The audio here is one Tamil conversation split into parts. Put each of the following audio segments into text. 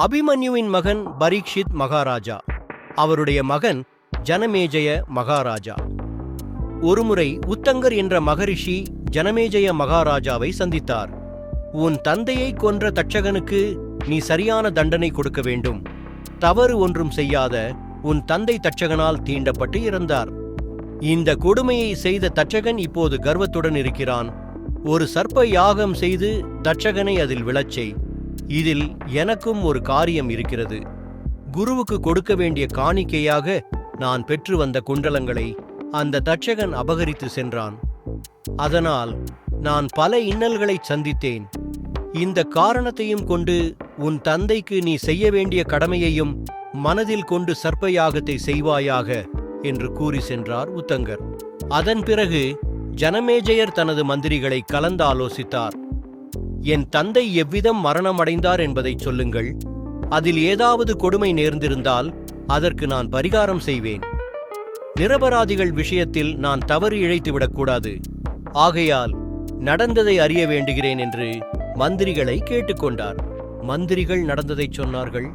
அபிமன்யுவின் மகன் பரீக்ஷித் மகாராஜா. அவருடைய மகன் ஜனமேஜய மகாராஜா. ஒருமுறை உத்தங்கர் என்ற மகரிஷி ஜனமேஜய மகாராஜாவை சந்தித்தார். உன் தந்தையை கொன்ற தட்சகனுக்கு நீ சரியான தண்டனை கொடுக்க வேண்டும். தவறு ஒன்றும் செய்யாத உன் தந்தை தட்சகனால் தீண்டப்பட்டு இறந்தார். இந்த கொடுமையை செய்த தட்சகன் இப்போது கர்வத்துடன் இருக்கிறான். ஒரு சர்ப்ப யாகம் செய்து தட்சகனை அதில் விளச்செய் இதில் எனக்கும் ஒரு காரியம் இருக்கிறது. குருவுக்கு கொடுக்க வேண்டிய காணிக்கையாக நான் பெற்று வந்த குண்டலங்களை அந்த தட்சகன் அபகரித்து சென்றான். அதனால் நான் பல இன்னல்களைச் சந்தித்தேன். இந்த காரணத்தையும் கொண்டு உன் தந்தைக்கு நீ செய்ய வேண்டிய கடமையையும் மனதில் கொண்டு சர்ப்பயாகத்தை செய்வாயாக என்று கூறி சென்றார் உத்தங்கர். அதன் பிறகு ஜனமேஜயர் தனது மந்திரிகளை கலந்து ஆலோசித்தார் என் தந்தை எவ்விதம் மரணமடைந்தார் என்பதைச் சொல்லுங்கள். அதில் ஏதாவது கொடுமை நேர்ந்திருந்தால் அதற்கு நான் பரிகாரம் செய்வேன். நிரபராதிகள் விஷயத்தில் நான் தவறு இழைத்துவிடக்கூடாது ஆகையால் நடந்ததை அறிய வேண்டுகிறேன் என்று மந்திரிகளை கேட்டுக்கொண்டார். மந்திரிகள் நடந்ததைச் சொன்னார்கள்.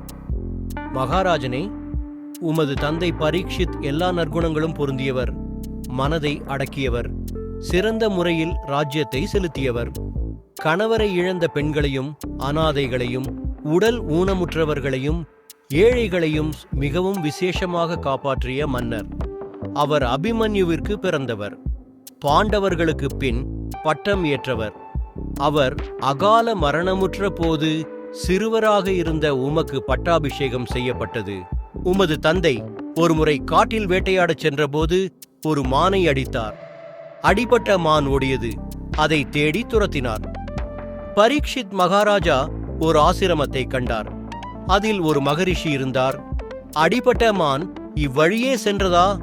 மகாராஜனே உமது தந்தை பரீட்சித் எல்லா நற்குணங்களும் பொருந்தியவர். மனதை அடக்கியவர். சிறந்த முறையில் ராஜ்யத்தை செலுத்தியவர். கணவரை இழந்த பெண்களையும் அனாதைகளையும் உடல் ஊனமுற்றவர்களையும் ஏழைகளையும் மிகவும் விசேஷமாக காப்பாற்றிய மன்னர். அவர் அபிமன்யுவிற்கு பிறந்தவர். பாண்டவர்களுக்கு பின் பட்டம் ஏற்றவர். அவர் அகால மரணமுற்ற போது சிறுவராக இருந்த உமக்கு பட்டாபிஷேகம் செய்யப்பட்டது. உமது தந்தை ஒருமுறை காட்டில் வேட்டையாடச் சென்றபோது ஒரு மானை அடித்தார். அடிபட்ட மான் ஓடியது. அதை தேடி துரத்தினார். பரீட்சித் மகாராஜா ஒரு ஆசிரமத்தை கண்டார். அதில் ஒரு மகரிஷி இருந்தார். அடிபட்ட மான் இவ்வழியே சென்றதா?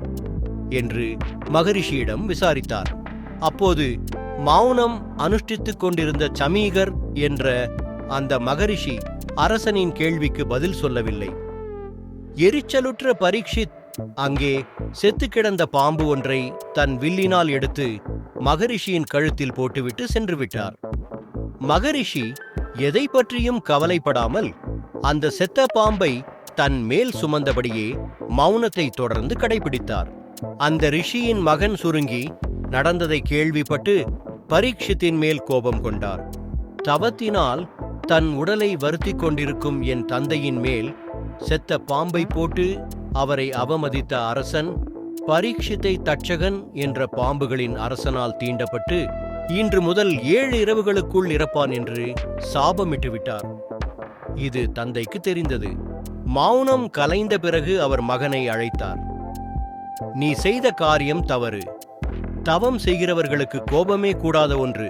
என்று மகரிஷியிடம் விசாரித்தார். அப்போது மௌனம் அனுஷ்டித்துக் கொண்டிருந்த சமீகர் என்ற அந்த மகரிஷி அரசனின் கேள்விக்கு பதில் சொல்லவில்லை. எரிச்சலுற்ற பரீட்சித் அங்கே செத்து கிடந்த பாம்பு ஒன்றை தன் வில்லினால் எடுத்து மகரிஷியின் கழுத்தில் போட்டுவிட்டு சென்று விட்டார். மகரிஷி எதை பற்றியும் கவலைப்படாமல் அந்த செத்த பாம்பை தன் மேல் சுமந்தபடியே மௌனத்தை தொடர்ந்து கடைபிடித்தார். அந்த ரிஷியின் மகன் சுருங்கி நடந்ததை கேள்விப்பட்டு பரீட்சித்தின் மேல் கோபம் கொண்டார். தவத்தினால் தன் உடலை வருத்திக் கொண்டிருக்கும் என் தந்தையின் மேல் செத்த பாம்பை போட்டு அவரை அவமதித்த அரசன் பரீட்சித்தை தட்சகன் என்ற பாம்புகளின் அரசனால் தீண்டப்பட்டு இன்று முதல் ஏழு இரவுகளுக்குள் இறப்பான் என்று சாபமிட்டு விட்டார். இது தந்தைக்கு தெரிந்தது. மௌனம் கலைந்த பிறகு அவர் மகனை அழைத்தார். நீ செய்த காரியம் தவறு. தவம் செய்கிறவர்களுக்கு கோபமே கூடாத ஒன்று.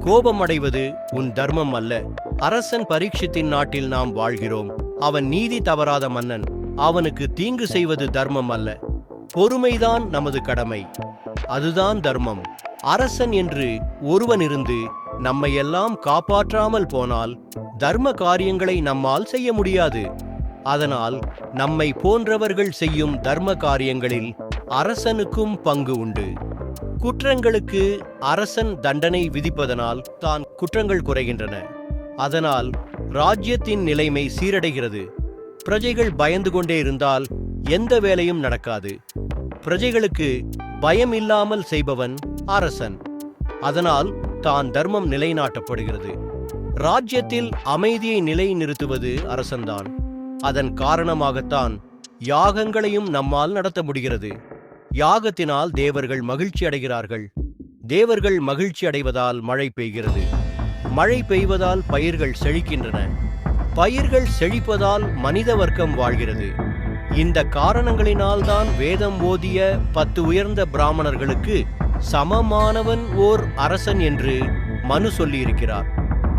கோபம் அடைவது உன் தர்மம் அல்ல. அரசன் பரீட்சித்தின் நாட்டில் நாம் வாழ்கிறோம். அவன் நீதி தவறாத மன்னன். அவனுக்கு தீங்கு செய்வது தர்மம் அல்ல. பொறுமைதான் நமது கடமை. அதுதான் தர்மம். அரசன் என்று ஒருவன் இருந்து நம்மையெல்லாம் காப்பாற்றாமல் போனால் தர்ம காரியங்களை நம்மால் செய்ய முடியாது. அதனால் நம்மை போன்றவர்கள் செய்யும் தர்ம காரியங்களில் அரசனுக்கும் பங்கு உண்டு. குற்றங்களுக்கு அரசன் தண்டனை விதிப்பதனால் தான் குற்றங்கள் குறைகின்றன. அதனால் ராஜ்யத்தின் நிலைமை சீரடைகிறது. பிரஜைகள் பயந்து கொண்டே இருந்தால் எந்த வேலையும் நடக்காது. பிரஜைகளுக்கு பயம் இல்லாமல் செய்பவன் அரசன். அதனால் தான் தர்மம் நிலைநாட்டப்படுகிறது. ராஜ்யத்தில் அமைதியை நிலைநிறுத்துவது அரசன்தான். அதன் காரணமாகத்தான் யாகங்களையும் நம்மால் நடத்த முடிகிறது. யாகத்தினால் தேவர்கள் மகிழ்ச்சி அடைகிறார்கள். தேவர்கள் மகிழ்ச்சி அடைவதால் மழை பெய்கிறது. மழை பெய்வதால் பயிர்கள் செழிக்கின்றன. பயிர்கள் செழிப்பதால் மனித வர்க்கம் வாழ்கிறது. இந்த காரணங்களினால்தான் வேதம் ஓதிய பத்து உயர்ந்த பிராமணர்களுக்கு சமமானவன் ஓர் அரசன் என்று மனு சொல்லியிருக்கிறார்.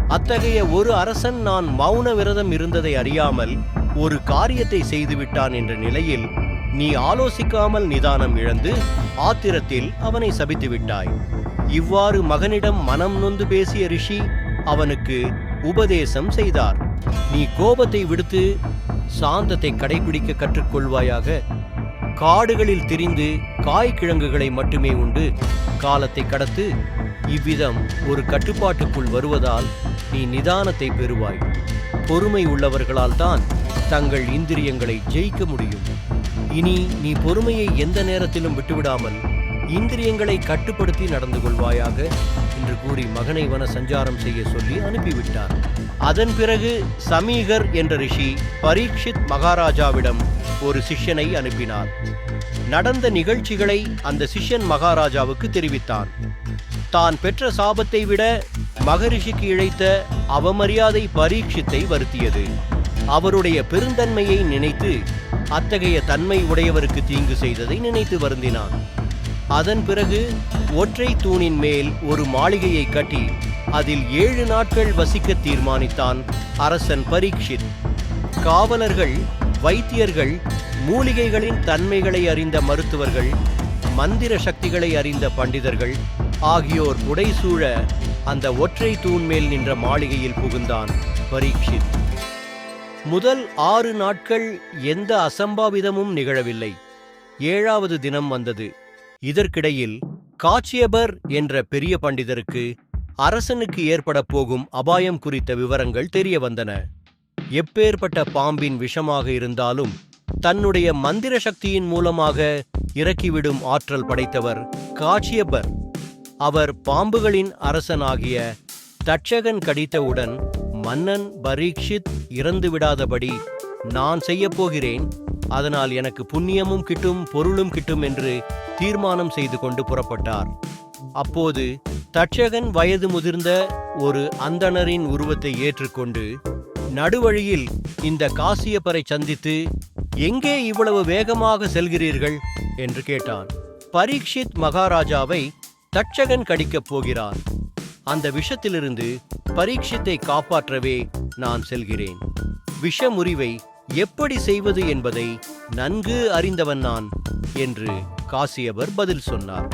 அத்தகைய ஒரு அரசன் நான் மௌன விரதம் இருந்ததை அறியாமல் ஒரு காரியத்தை செய்துவிட்டான் என்ற நிலையில் நீ ஆலோசிக்காமல் நிதானம் இழந்து ஆத்திரத்தில் அவனை சபித்து விட்டாய் இவ்வாறு மகனிடம் மனம் நொந்து பேசிய ரிஷி அவனுக்கு உபதேசம் செய்தார். நீ கோபத்தை விடுத்து சாந்தத்தை கடைபிடிக்க கற்றுக்கொள்வாயாக? காடுகளில் திரிந்து காய் கிழங்குகளை மட்டுமே உண்டு. காலத்தை கடத்து இவ்விதம் ஒரு கட்டுப்பாட்டுக்குள் வருவதால் நீ நிதானத்தை பெறுவாய். பொறுமை உள்ளவர்களால் தான் தங்கள் இந்திரியங்களை ஜெயிக்க முடியும். இனி நீ பொறுமையை எந்த நேரத்திலும் விட்டுவிடாமல் இந்திரியங்களை கட்டுப்படுத்தி நடந்து கொள்வாயாக என்று கூறி மகனை வன சஞ்சாரம் செய்ய சொல்லி அனுப்பிவிட்டார். அதன் பிறகு சமீகர் என்ற ரிஷி பரீட்சித் மகாராஜாவிடம் ஒரு சிஷ்யனை அனுப்பினார். நடந்த நிகழ்ச்சிகளை அந்த சிஷ்யன் மகாராஜாவுக்கு தெரிவித்தான். தான் பெற்ற சாபத்தை விட மகரிஷிக்கு இழைத்த அவமரியாதை பரீட்சித்தை வருத்தியது. அவருடைய பெருந்தன்மையை நினைத்து அத்தகைய தன்மை உடையவருக்கு தீங்கு செய்ததை நினைத்து வருந்தினான். அதன் பிறகு ஒற்றை தூணின் மேல் ஒரு மாளிகையை கட்டி அதில் ஏழு நாட்கள் வசிக்க தீர்மானித்தான் அரசன் பரீட்சித். காவலர்கள் வைத்தியர்கள் மூலிகைகளின் தன்மைகளை அறிந்த மருத்துவர்கள் மந்திர சக்திகளை அறிந்த பண்டிதர்கள் ஆகியோர் உடைசூழ அந்த ஒற்றை தூண் மேல் நின்ற மாளிகையில் புகுந்தான் பரீட்சித். முதல் ஆறு நாட்கள் எந்த அசம்பாவிதமும் நிகழவில்லை. ஏழாவது தினம் வந்தது. இதற்கிடையில் காச்சியபர் என்ற பெரிய பண்டிதருக்கு அரசனுக்கு ஏற்பட போகும் அபாயம் குறித்த விவரங்கள் தெரிய வந்தன எப்பேற்பட்ட பாம்பின் விஷமாக இருந்தாலும் தன்னுடைய மந்திர சக்தியின் மூலமாக இறக்கிவிடும் ஆற்றல் படைத்தவர் காட்சியப்பர். அவர் பாம்புகளின் அரசனாகிய தட்சகன் கடித்தவுடன் மன்னன் பரீட்சித் இறந்து விடாதபடி நான் செய்யப் போகிறேன். அதனால் எனக்கு புண்ணியமும் கிட்டும் பொருளும் கிட்டும் என்று தீர்மானம் செய்து கொண்டு புறப்பட்டார். அப்போது தட்சகன் வயது முதிர்ந்த ஒரு அந்தணரின் உருவத்தை ஏற்றுக்கொண்டு நடுவழியில் இந்த காசியப்பரை சந்தித்து எங்கே இவ்வளவு வேகமாக செல்கிறீர்கள்? என்று கேட்டான். பரீட்சித் மகாராஜாவை தட்சகன் கடிக்கப் போகிறான் அந்த விஷத்திலிருந்து பரீட்சித்தை காப்பாற்றவே நான் செல்கிறேன். விஷமுறிவை எப்படி செய்வது என்பதை நன்கு அறிந்தவன் நான் என்று காசியவர் பதில் சொன்னார்.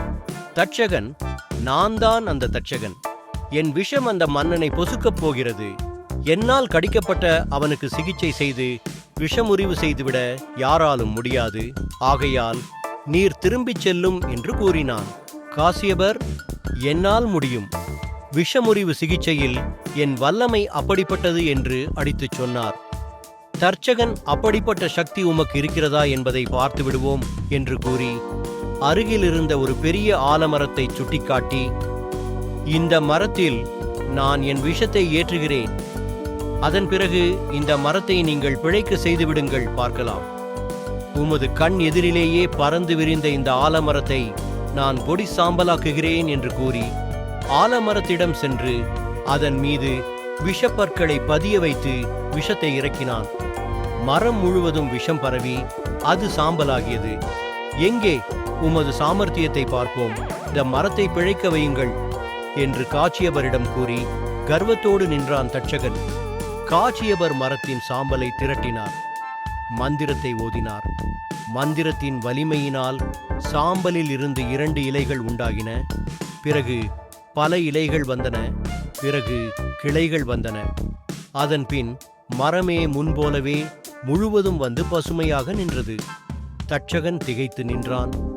தட்சகன் நான் தான் அந்த தட்சகன். என் விஷம் அந்த மன்னனை பொசுக்கப் போகிறது. என்னால் கடிக்கப்பட்ட அவனுக்கு சிகிச்சை செய்து விஷமுறிவு செய்துவிட யாராலும் முடியாது. ஆகையால் நீர் திரும்பிச் செல்லும் என்று கூறினான். காசியபர் என்னால் முடியும். விஷமுறிவு சிகிச்சையில் என் வல்லமை அப்படிப்பட்டது என்று அடித்துச் சொன்னார். தர்ச்சகன் அப்படிப்பட்ட சக்தி உமக்கு இருக்கிறதா என்பதை பார்த்து விடுவோம் என்று கூறி அருகிலிருந்த ஒரு பெரிய ஆலமரத்தை சுட்டிக்காட்டி இந்த மரத்தில் நான் என் விஷத்தை ஏற்றுகிறேன். அதன் பிறகு இந்த மரத்தை நீங்கள் பிழைக்க செய்துவிடுங்கள் பார்க்கலாம். உமது கண் எதிரிலேயே பறந்து விரிந்த இந்த ஆலமரத்தை நான் பொடி சாம்பலாக்குகிறேன் என்று கூறி ஆலமரத்திடம் சென்று அதன் மீது விஷப்பற்களை பதிய வைத்து விஷத்தை இறக்கினான். மரம் முழுவதும் விஷம் பரவி அது சாம்பலாகியது. எங்கே? உமது சாமர்த்தியத்தை பார்ப்போம். இந்த மரத்தை பிழைக்க வையுங்கள் என்று காட்சியவரிடம் கூறி கர்வத்தோடு நின்றான் தட்சகன். காச்சியபர் மரத்தின் சாம்பலை திரட்டினார். மந்திரத்தை ஓதினார். மந்திரத்தின் வலிமையினால் சாம்பலில் இருந்து இரண்டு இலைகள் உண்டாகின. பிறகு பல இலைகள் வந்தன. பிறகு கிளைகள் வந்தன. அதன் பின் மரமே முன்போலவே முழுவதும் வந்து பசுமையாக நின்றது. தட்சகன் திகைத்து நின்றான்.